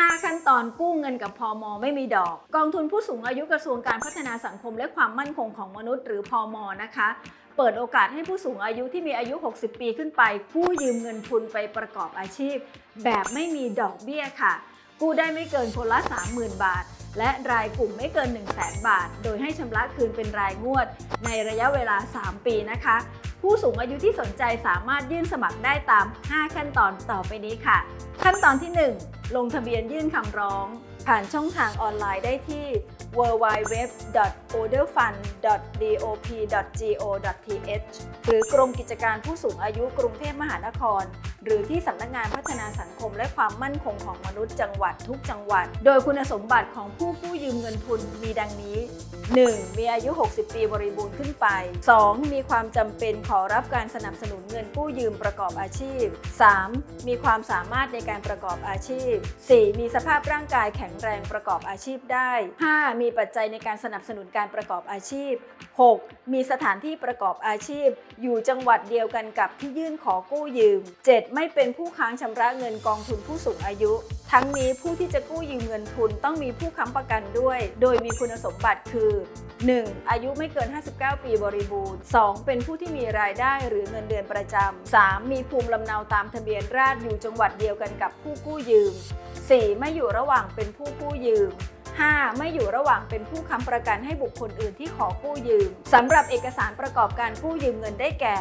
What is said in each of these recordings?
5 ขั้นตอนกู้เงินกับพอมไม่มีดอก กองทุนผู้สูงอายุกระทรวงการพัฒนาสังคมและความมั่นคงของมนุษย์หรือพอมนะคะ เปิดโอกาสให้ผู้สูงอายุที่มีอายุ 60 ปีขึ้นไป กู้ยืมเงินทุนไปประกอบอาชีพ แบบไม่มีดอกเบี้ยค่ะ กู้ได้ไม่เกินคนละ 30,000 บาท และรายกลุ่มไม่เกิน 1 0 0 0 0 0บาท โดยให้ชำระคืนเป็นรายงวด ในระยะเวลา 3 ปีนะคะ ผู้สูงอายุที่สนใจสามารถยื่นสมัครได้ตาม 5 ขั้นตอนต่อไปนี้ค่ะ ขั้นตอนที่ 1 ลงทะเบียนยื่นคำร้อง ผ่านช่องทางออนไลน์ได้ที่ www.olderfund.dop.go.th หรือกรมกิจการผู้สูงอายุกรุงเทพมหานคร หรือที่สำนักงานพัฒนาสังคมและความมั่นคงของมนุษย์จังหวัดทุกจังหวัด โดยคุณสมบัติของผู้กู้ยืมเงินทุนมีดังนี้ 1. มีอายุ 60 ปีบริบูรณ์ขึ้นไป 2. มีความจำเป็นขอรับการสนับสนุนเงินกู้ยืมประกอบอาชีพ 3. มีความสามารถในการประกอบอาชีพ 4. มีสภาพร่างกายแข็งแรงประกอบอาชีพได้ 5. มีปัจจัยในการสนับสนุนการประกอบอาชีพ 6. มีสถานที่ประกอบอาชีพ อยู่จังหวัดเดียวกันกับที่ยื่นขอกู้ยืม 7. ไม่เป็นผู้ค้างชำระเงินกองทุนผู้สูงอายุ ทั้งนี้ผู้ที่จะกู้ยืมเงินทุนต้องมีผู้ค้ำประกันด้วย โดยมีคุณสมบัติคือ 1. อายุไม่เกิน 59 ปีบริบูรณ์ 2. เป็นผู้ที่มีรายได้หรือเงินเดือนประจำ 3. มีภูมิลำเนาตามทะเบียนราษฎร์อยู่จังหวัดเดียวกันกับผู้กู้ยืม 4. ไม่อยู่ระหว่างเป็นผู้กู้ยืม 5. ไม่อยู่ระหว่างเป็นผู้ค้ำประกันให้บุคคลอื่นที่ขอกู้ยืมสำหรับเอกสารประกอบการกู้ยืมเงินได้แก่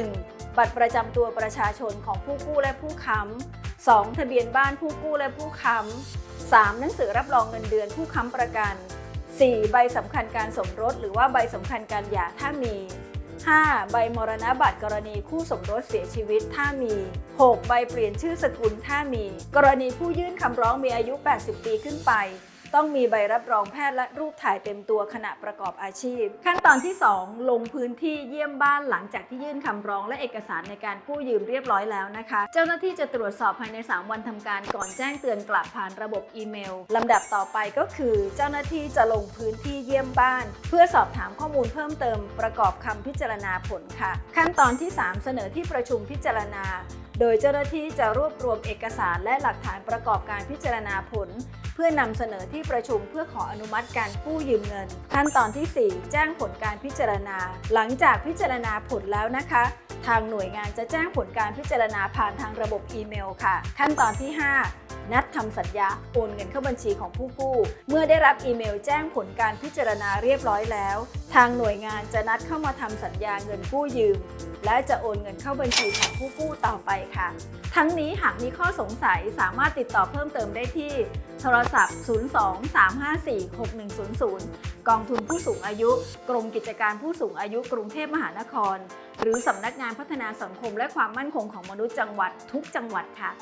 1. บัตรประจำตัวประชาชนของผู้กู้และผู้ค้ำ 2. ทะเบียนบ้านผู้กู้และผู้ค้ำ 3. หนังสือรับรองเงินเดือนผู้ค้ำประกัน 4. ใบสำคัญการสมรส หรือว่าใบสำคัญการหย่าถ้ามี 5. ใบมรณบัตรกรณีคู่สมรสเสียชีวิตถ้ามี 6. ใบเปลี่ยนชื่อสกุลถ้ามี กรณีผู้ยื่นคำร้องมีอายุ 80 ปีขึ้นไป ต้องมีใบรับรองแพทย์และรูปถ่ายเต็มตัวขณะประกอบอาชีพ ขั้นตอนที่ 2 ลงพื้นที่เยี่ยมบ้านหลังจากที่ยื่นคำร้องและเอกสารในการกู้ยืมเรียบร้อยแล้วนะคะ เจ้าหน้าที่จะตรวจสอบภายใน 3 วันทำการก่อนแจ้งเตือนกลับผ่านระบบอีเมลลำดับต่อไปก็คือ เจ้าหน้าที่จะลงพื้นที่เยี่ยมบ้าน เพื่อสอบถามข้อมูลเพิ่มเติมประกอบคำพิจารณาผลค่ะ ขั้นตอนที่ 3 เสนอที่ประชุมพิจารณา โดยเจ้าหน้าที่จะรวบรวมเอกสารและหลักฐานประกอบการพิจารณาผล เพื่อนำเสนอที่ประชุมเพื่อขออนุมัติการกู้ยืมเงิน ขั้นตอนที่ 4 แจ้งผลการพิจารณา หลังจากพิจารณาผลแล้วนะคะ ทางหน่วยงานจะแจ้งผลการพิจารณาผ่านทางระบบอีเมลค่ะ ขั้นตอนที่ 5 นัดทำสัญญาโอนเงินเข้าบัญชีของผู้กู้ เมื่อได้รับอีเมลแจ้งผลการพิจารณาเรียบร้อยแล้ว ทางหน่วยงานจะนัดเข้ามาทำสัญญาเงินกู้ยืม และจะโอนเงินเข้าบัญชีของผู้กู้ต่อไปค่ะ ทั้งนี้หากมีข้อสงสัยสามารถติดต่อเพิ่มเติมได้ที่ โทรศัพท์ 02-354-6100 กองทุนผู้สูงอายุ กรมกิจการผู้สูงอายุกรุงเทพมหานคร หรือสำนักงานพัฒนาสังคมและความมั่นคงของมนุษย์จังหวัดทุกจังหวัดค่ะ